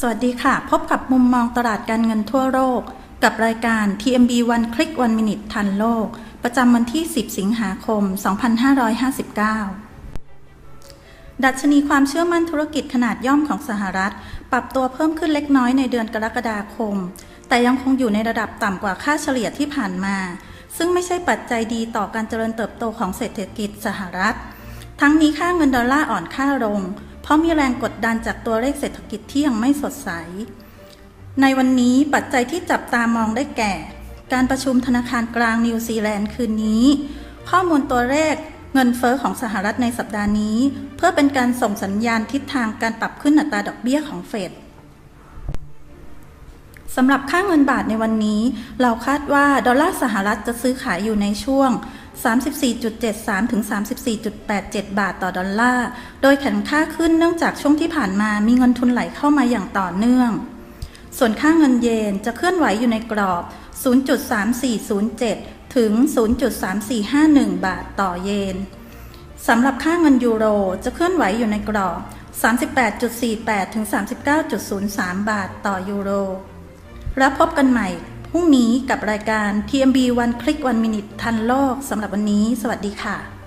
สวัสดีค่ะ พบกับมุมมองตลาดการเงินทั่วโลก กับรายการ TMB One Click One Minute ทันโลก ประจำวันที่ 10 สิงหาคม 2559 ดัชนีความเชื่อมั่นธุรกิจขนาดย่อมของสหรัฐ ปรับตัวเพิ่มขึ้นเล็กน้อยในเดือนกรกฎาคม แต่ยังคงอยู่ในระดับต่ำกว่าค่าเฉลี่ยที่ผ่านมา ซึ่งไม่ใช่ปัจจัยดีต่อการเจริญเติบโตของเศรษฐกิจสหรัฐ ทั้งนี้ค่าเงินดอลลาร์อ่อนค่าลง เพราะมีแรงกดดันจากตัวเลขเศรษฐกิจที่ยังไม่สดใส ในวันนี้ปัจจัยที่จับตามองได้แก่ การประชุมธนาคารกลางนิวซีแลนด์คืนนี้ ข้อมูลตัวเลขเงินเฟอ้อของสหรัฐในสัปดาห์นี้ เพื่อเป็นการส่งสัญญาณทิศทางการปรับขึ้นอัตราดอกเบี้ยของเฟดสำหรับค่าเงินบาทในวันนี้ เราคาดว่าดอลลาร์สหรัฐจะซื้อขายอยู่ในช่วง 34.73 ถึง 34.87 บาทต่อดอลลาร์ โดยแข็งค่าขึ้นเนื่องจากช่วงที่ผ่านมามีเงินทุนไหลเข้ามาอย่างต่อเนื่อง ส่วนค่าเงินเยนจะเคลื่อนไหวอยู่ในกรอบ 0.3407 ถึง 0.3451 บาทต่อเยน สำหรับค่าเงินยูโรจะเคลื่อนไหวอยู่ในกรอบ 38.48 ถึง 39.03 บาทต่อยูโร แล้วพบกันใหม่ พรุ่งนี้กับรายการ TMB One Click One Minute ทันโลกสำหรับวันนี้ สวัสดีค่ะ